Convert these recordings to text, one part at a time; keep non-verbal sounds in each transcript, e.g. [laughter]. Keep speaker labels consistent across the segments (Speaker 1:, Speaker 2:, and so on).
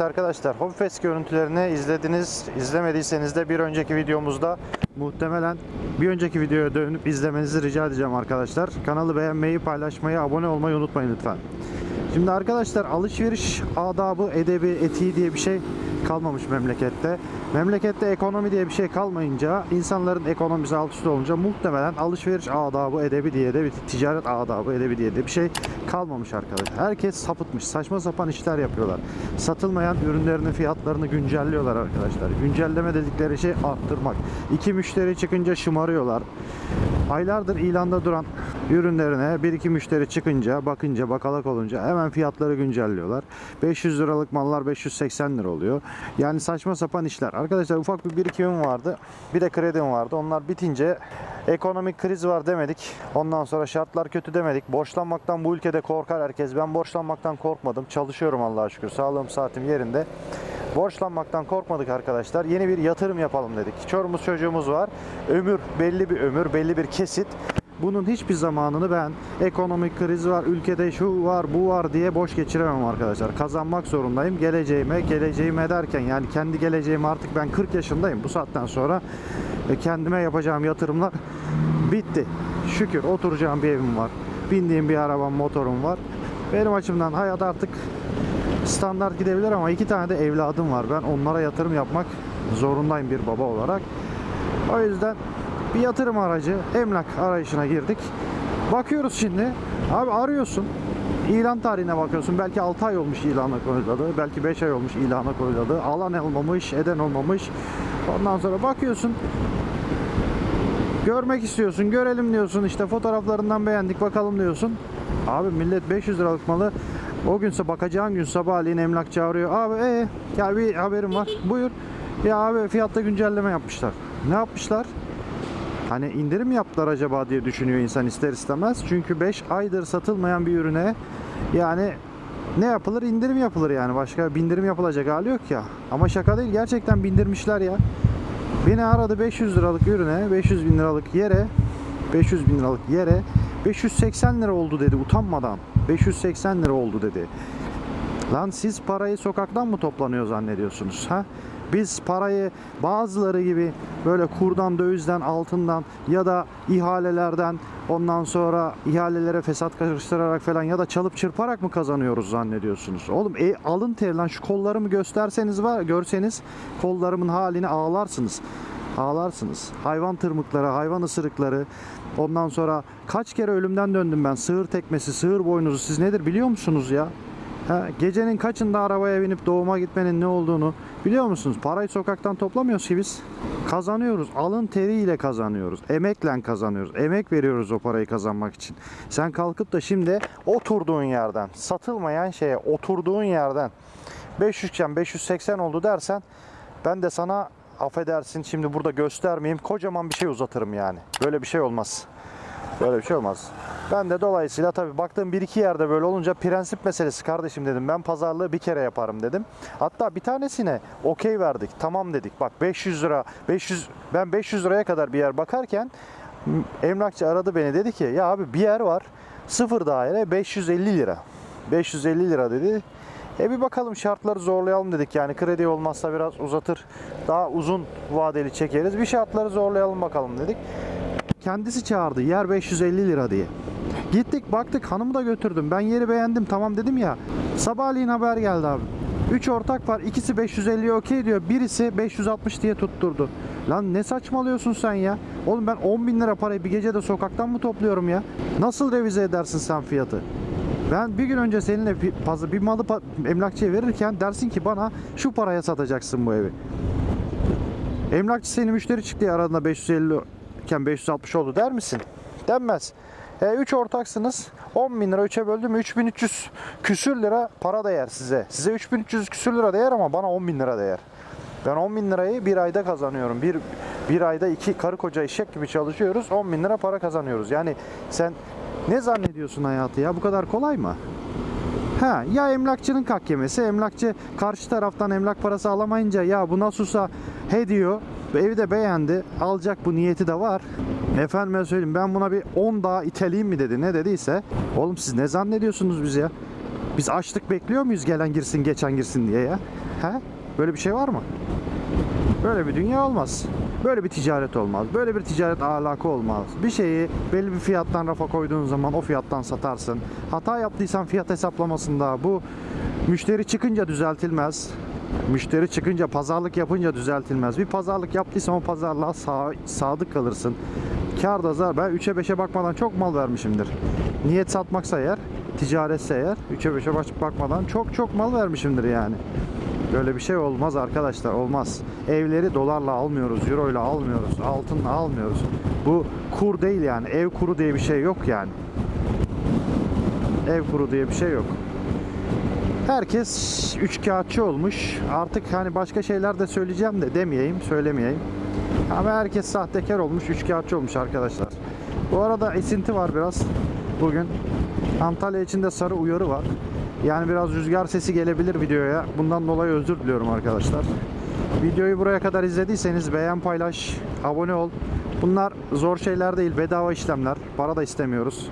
Speaker 1: Evet arkadaşlar Hobifest görüntülerini izlediniz. İzlemediyseniz de bir önceki videomuzda muhtemelen bir önceki videoya dönüp izlemenizi rica edeceğim arkadaşlar. Kanalı beğenmeyi, paylaşmayı, abone olmayı unutmayın lütfen. Şimdi arkadaşlar alışveriş adabı, edebi, etiği diye bir şey kalmamış memlekette. Memlekette ekonomi diye bir şey kalmayınca, insanların ekonomisi alt üst olunca muhtemelen alışveriş adabı, edebi diye de bir ticaret adabı, edebi diye de bir şey kalmamış arkadaşlar. Herkes sapıtmış, saçma sapan işler yapıyorlar. Satılmayan ürünlerinin fiyatlarını güncelliyorlar arkadaşlar. Güncelleme dedikleri şey arttırmak. İki müşteri çıkınca şımarıyorlar. Aylardır ilanda duran ürünlerine bir iki müşteri çıkınca, bakınca, bakalak olunca hemen fiyatları güncelliyorlar. 500 liralık mallar 580 lira oluyor. Yani saçma sapan işler. Arkadaşlar ufak bir birikimim vardı. Bir de kredim vardı. Onlar bitince ekonomik kriz var demedik. Ondan sonra şartlar kötü demedik. Borçlanmaktan bu ülkede korkar herkes. Ben borçlanmaktan korkmadım. Çalışıyorum Allah'a şükür. Sağlığım saatim yerinde. Borçlanmaktan korkmadık arkadaşlar. Yeni bir yatırım yapalım dedik. Çorumuz çocuğumuz var. Ömür belli bir ömür, belli bir kesit. Bunun hiçbir zamanını ben ekonomik kriz var, ülkede şu var, bu var diye boş geçiremem arkadaşlar. Kazanmak zorundayım. Geleceğime, geleceğime derken yani kendi geleceğime artık ben 40 yaşındayım. Bu saatten sonra e, kendime yapacağım yatırımlar bitti. Şükür oturacağım bir evim var. Bindiğim bir arabam, motorum var. Benim açımdan hayat artık standart gidebilir ama iki tane de evladım var. Ben onlara yatırım yapmak zorundayım bir baba olarak. O yüzden bir yatırım aracı, emlak arayışına girdik. Bakıyoruz şimdi. Abi arıyorsun. İlan tarihine bakıyorsun. Belki 6 ay olmuş ilana koyuladı. Belki 5 ay olmuş ilana koyuladı. Alan olmamış, eden olmamış. Ondan sonra bakıyorsun. Görmek istiyorsun, görelim diyorsun. İşte fotoğraflarından beğendik, bakalım diyorsun. Abi millet 500 liralık malı o günse bakacağın gün sabahleyin emlakçı arıyor. Abi ee, ya bir haberim var. Buyur. Ya abi fiyatta güncelleme yapmışlar. Ne yapmışlar? Hani indirim yaptılar acaba diye düşünüyor insan ister istemez. Çünkü 5 aydır satılmayan bir ürüne yani ne yapılır? İndirim yapılır yani. Başka bindirim yapılacak hali yok ya. Ama şaka değil gerçekten bindirmişler ya. Beni aradı 500 liralık ürüne, 500 bin liralık yere, 500 bin liralık yere 580 lira oldu dedi utanmadan. 580 lira oldu dedi. Lan siz parayı sokaktan mı toplanıyor zannediyorsunuz ha? Biz parayı bazıları gibi böyle kurdan, dövizden, altından ya da ihalelerden ondan sonra ihalelere fesat karıştırarak falan ya da çalıp çırparak mı kazanıyoruz zannediyorsunuz? Oğlum e, alın teri şu kollarımı gösterseniz var görseniz kollarımın halini ağlarsınız. Ağlarsınız. Hayvan tırmıkları, hayvan ısırıkları. Ondan sonra kaç kere ölümden döndüm ben. Sığır tekmesi, sığır boynuzu siz nedir biliyor musunuz ya? Ha, gecenin kaçında arabaya binip doğuma gitmenin ne olduğunu biliyor musunuz? Parayı sokaktan toplamıyoruz ki biz. Kazanıyoruz. Alın teriyle kazanıyoruz. Emekle kazanıyoruz. Emek veriyoruz o parayı kazanmak için. Sen kalkıp da şimdi oturduğun yerden, satılmayan şeye oturduğun yerden 500 iken 580 oldu dersen ben de sana affedersin şimdi burada göstermeyeyim kocaman bir şey uzatırım yani. Böyle bir şey olmaz. Böyle bir şey olmaz. Ben de dolayısıyla tabii baktığım bir iki yerde böyle olunca prensip meselesi kardeşim dedim. Ben pazarlığı bir kere yaparım dedim. Hatta bir tanesine okey verdik. Tamam dedik. Bak 500 lira 500 ben 500 liraya kadar bir yer bakarken emlakçı aradı beni dedi ki ya abi bir yer var. Sıfır daire 550 lira. 550 lira dedi. E bir bakalım şartları zorlayalım dedik yani kredi olmazsa biraz uzatır daha uzun vadeli çekeriz bir şartları zorlayalım bakalım dedik. Kendisi çağırdı yer 550 lira diye. Gittik baktık hanımı da götürdüm ben yeri beğendim tamam dedim ya. Sabahleyin haber geldi abi. 3 ortak var ikisi 550 okey diyor birisi 560 diye tutturdu. Lan ne saçmalıyorsun sen ya? Oğlum ben 10 bin lira parayı bir gecede sokaktan mı topluyorum ya? Nasıl revize edersin sen fiyatı? Ben bir gün önce seninle pazı- bir malı emlakçıya verirken dersin ki bana şu paraya satacaksın bu evi. Emlakçı seni müşteri çıktı ya aradığında 550 iken 560 oldu der misin? Denmez. 3 ortaksınız. 10 bin lira 3'e böldüm mü 3300 küsür lira para değer size. Size 3300 küsür lira değer ama bana 10 bin lira değer. Ben 10 bin lirayı bir ayda kazanıyorum. Bir, bir ayda iki karı koca eşek gibi çalışıyoruz. 10 bin lira para kazanıyoruz. Yani sen ne zannediyorsun hayatı ya? Bu kadar kolay mı? Ha ya emlakçının kak yemesi, emlakçı karşı taraftan emlak parası alamayınca ya bu nasılsa he diyor. Evi de beğendi. Alacak bu niyeti de var. Efendime söyleyeyim ben buna bir 10 daha iteleyeyim mi dedi. Ne dediyse. Oğlum siz ne zannediyorsunuz biz ya? Biz açlık bekliyor muyuz gelen girsin geçen girsin diye ya? He? Böyle bir şey var mı? Böyle bir dünya olmaz. Böyle bir ticaret olmaz. Böyle bir ticaret ahlakı olmaz. Bir şeyi belli bir fiyattan rafa koyduğun zaman o fiyattan satarsın. Hata yaptıysan fiyat hesaplamasında bu müşteri çıkınca düzeltilmez. Müşteri çıkınca pazarlık yapınca düzeltilmez. Bir pazarlık yaptıysan o pazarlığa sa- sadık kalırsın. Kar da zarar. Ben 3'e 5'e bakmadan çok mal vermişimdir. Niyet satmaksa eğer, ticaretse eğer 3'e 5'e baş- bakmadan çok çok mal vermişimdir yani. Böyle bir şey olmaz arkadaşlar olmaz. Evleri dolarla almıyoruz, euro ile almıyoruz, altınla almıyoruz. Bu kur değil yani. Ev kuru diye bir şey yok yani. Ev kuru diye bir şey yok. Herkes üç kağıtçı olmuş. Artık hani başka şeyler de söyleyeceğim de demeyeyim, söylemeyeyim. Ama herkes sahtekar olmuş, üç kağıtçı olmuş arkadaşlar. Bu arada esinti var biraz bugün. Antalya içinde sarı uyarı var. Yani biraz rüzgar sesi gelebilir videoya. Bundan dolayı özür diliyorum arkadaşlar. Videoyu buraya kadar izlediyseniz beğen, paylaş, abone ol. Bunlar zor şeyler değil, bedava işlemler. Para da istemiyoruz.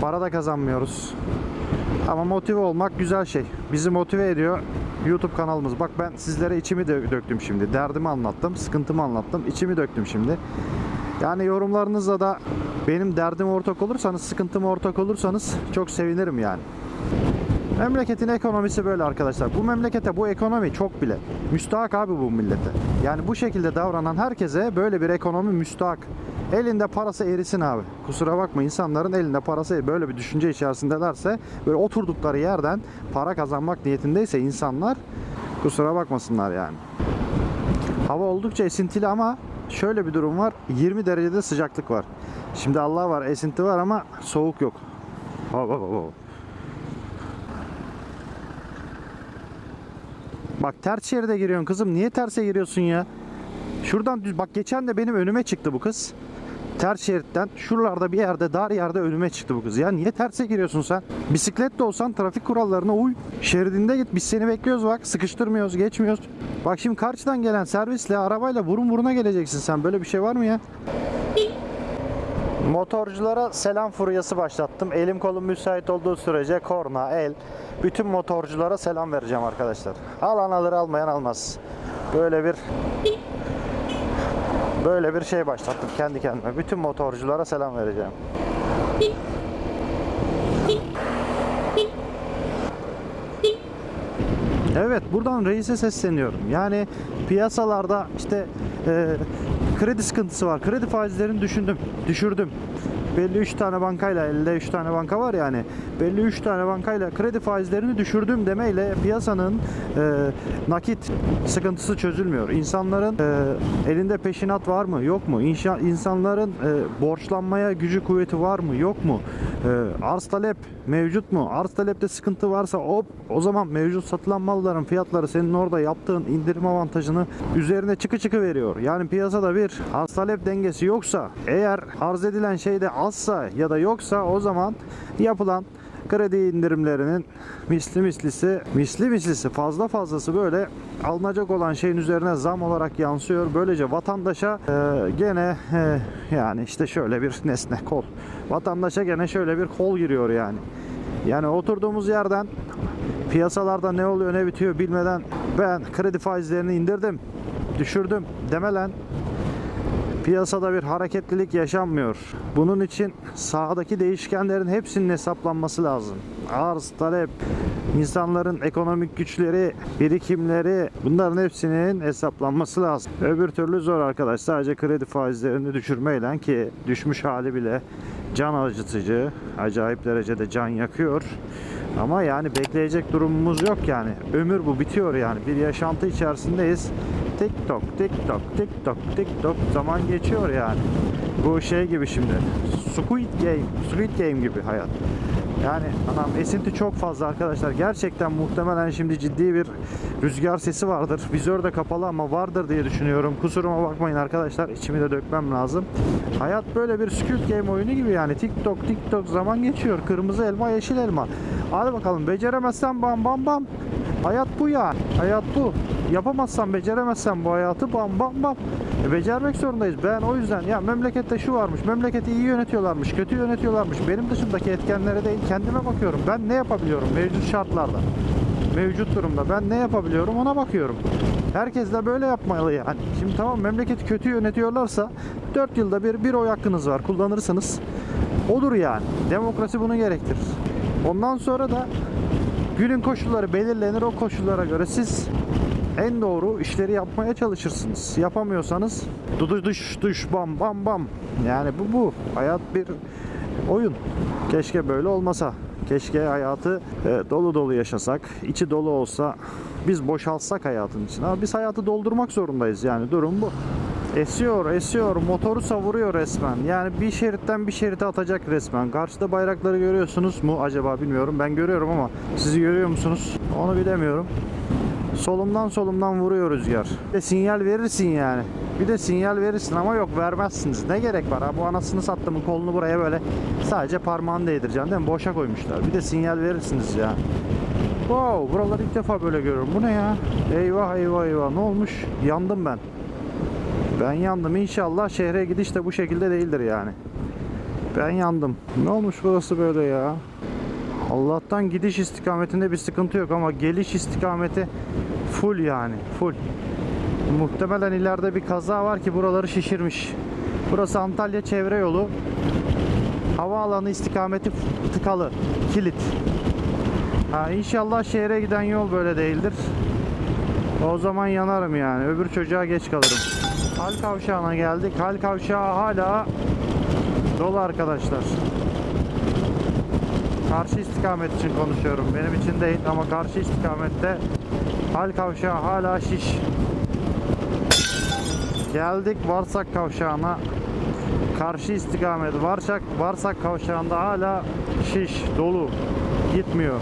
Speaker 1: Para da kazanmıyoruz. Ama motive olmak güzel şey. Bizi motive ediyor YouTube kanalımız. Bak ben sizlere içimi dö- döktüm şimdi. Derdimi anlattım, sıkıntımı anlattım. içimi döktüm şimdi. Yani yorumlarınızla da benim derdime ortak olursanız, sıkıntıma ortak olursanız çok sevinirim yani. Memleketin ekonomisi böyle arkadaşlar. Bu memlekete bu ekonomi çok bile. Müstahak abi bu millete. Yani bu şekilde davranan herkese böyle bir ekonomi müstahak. Elinde parası erisin abi. Kusura bakma insanların elinde parası böyle bir düşünce içerisindelerse böyle oturdukları yerden para kazanmak niyetindeyse insanlar kusura bakmasınlar yani. Hava oldukça esintili ama şöyle bir durum var. 20 derecede sıcaklık var. Şimdi Allah var esinti var ama soğuk yok. Hava hava hava. Bak ters şeride giriyorsun kızım. Niye terse giriyorsun ya? Şuradan düz bak geçen de benim önüme çıktı bu kız. Ters şeritten şuralarda bir yerde dar yerde önüme çıktı bu kız. Ya niye terse giriyorsun sen? Bisikletle olsan trafik kurallarına uy. Şeridinde git. Biz seni bekliyoruz bak. Sıkıştırmıyoruz, geçmiyoruz. Bak şimdi karşıdan gelen servisle arabayla burun buruna geleceksin sen. Böyle bir şey var mı ya? Motorculara selam furyası başlattım. Elim kolum müsait olduğu sürece korna, el, bütün motorculara selam vereceğim arkadaşlar. Alan alır almayan almaz. Böyle bir böyle bir şey başlattım kendi kendime. Bütün motorculara selam vereceğim. Evet buradan reise sesleniyorum. Yani piyasalarda işte e, kredi sıkıntısı var. Kredi faizlerini düşündüm, düşürdüm. Belli 3 tane bankayla, elde 3 tane banka var yani. Belli 3 tane bankayla kredi faizlerini düşürdüm demeyle piyasanın e, nakit sıkıntısı çözülmüyor. İnsanların e, elinde peşinat var mı, yok mu? İnşa, insanların e, borçlanmaya gücü kuvveti var mı, yok mu? E, arz talep mevcut mu? Arz talepte sıkıntı varsa hop o zaman mevcut satılan malların fiyatları senin orada yaptığın indirim avantajını üzerine çıkı çıkı veriyor. Yani piyasada bir arz talep dengesi yoksa eğer arz edilen şey de azsa ya da yoksa o zaman yapılan kredi indirimlerinin misli mislisi misli mislisi fazla fazlası böyle alınacak olan şeyin üzerine zam olarak yansıyor. Böylece vatandaşa e, gene e, yani işte şöyle bir [laughs] nesne kol. Vatandaşa gene şöyle bir kol giriyor yani. Yani oturduğumuz yerden piyasalarda ne oluyor ne bitiyor bilmeden ben kredi faizlerini indirdim, düşürdüm demelen piyasada bir hareketlilik yaşanmıyor. Bunun için sahadaki değişkenlerin hepsinin hesaplanması lazım. Arz, talep, insanların ekonomik güçleri, birikimleri bunların hepsinin hesaplanması lazım. Öbür türlü zor arkadaş. Sadece kredi faizlerini düşürmeyle ki düşmüş hali bile can acıtıcı, acayip derecede can yakıyor. Ama yani bekleyecek durumumuz yok yani. Ömür bu bitiyor yani. Bir yaşantı içerisindeyiz. TikTok, TikTok, TikTok, TikTok zaman geçiyor yani. Bu şey gibi şimdi. Squid Game, Squid Game gibi hayat. Yani anam esinti çok fazla arkadaşlar. Gerçekten muhtemelen şimdi ciddi bir rüzgar sesi vardır. Vizör de kapalı ama vardır diye düşünüyorum. Kusuruma bakmayın arkadaşlar. İçimi de dökmem lazım. Hayat böyle bir Squid Game oyunu gibi yani. TikTok, TikTok zaman geçiyor. Kırmızı elma, yeşil elma. Hadi bakalım beceremezsen bam bam bam. Hayat bu yani. Hayat bu. Yapamazsan, beceremezsen bu hayatı bam bam bam. E, becermek zorundayız. Ben o yüzden ya memlekette şu varmış, memleketi iyi yönetiyorlarmış, kötü yönetiyorlarmış. Benim dışındaki etkenlere değil kendime bakıyorum. Ben ne yapabiliyorum mevcut şartlarda? Mevcut durumda ben ne yapabiliyorum ona bakıyorum. Herkes de böyle yapmalı yani. Şimdi tamam memleketi kötü yönetiyorlarsa 4 yılda bir bir oy hakkınız var kullanırsınız. Odur yani. Demokrasi bunu gerektirir. Ondan sonra da günün koşulları belirlenir. O koşullara göre siz en doğru işleri yapmaya çalışırsınız. Yapamıyorsanız dudu düş düş bam bam bam. Yani bu bu. Hayat bir oyun. Keşke böyle olmasa. Keşke hayatı e, dolu dolu yaşasak. içi dolu olsa biz boşalsak hayatın için. Ama biz hayatı doldurmak zorundayız yani durum bu. Esiyor, esiyor, motoru savuruyor resmen. Yani bir şeritten bir şerite atacak resmen. Karşıda bayrakları görüyorsunuz mu acaba bilmiyorum. Ben görüyorum ama sizi görüyor musunuz? Onu bilemiyorum. Solumdan solumdan vuruyor rüzgar. Bir de sinyal verirsin yani. Bir de sinyal verirsin ama yok vermezsiniz. Ne gerek var ha bu anasını sattımın kolunu buraya böyle sadece parmağını değdireceksin değil mi? Boşa koymuşlar. Bir de sinyal verirsiniz ya. Wow buraları ilk defa böyle görüyorum. Bu ne ya? Eyvah eyvah eyvah ne olmuş? Yandım ben. Ben yandım. İnşallah şehre gidiş de bu şekilde değildir yani. Ben yandım. Ne olmuş burası böyle ya? Allah'tan gidiş istikametinde bir sıkıntı yok ama geliş istikameti full yani full. Muhtemelen ileride bir kaza var ki buraları şişirmiş. Burası Antalya çevre yolu. Havaalanı istikameti tıkalı. Kilit. Ha, inşallah şehre giden yol böyle değildir. O zaman yanarım yani. Öbür çocuğa geç kalırım. Hal kavşağına geldik. Hal kavşağı hala dolu arkadaşlar. Karşı istikamet için konuşuyorum. Benim için değil ama karşı istikamette hal kavşağı hala şiş. Geldik Varsak kavşağına. Karşı istikamet Varsak Varsak kavşağında hala şiş dolu. Gitmiyor.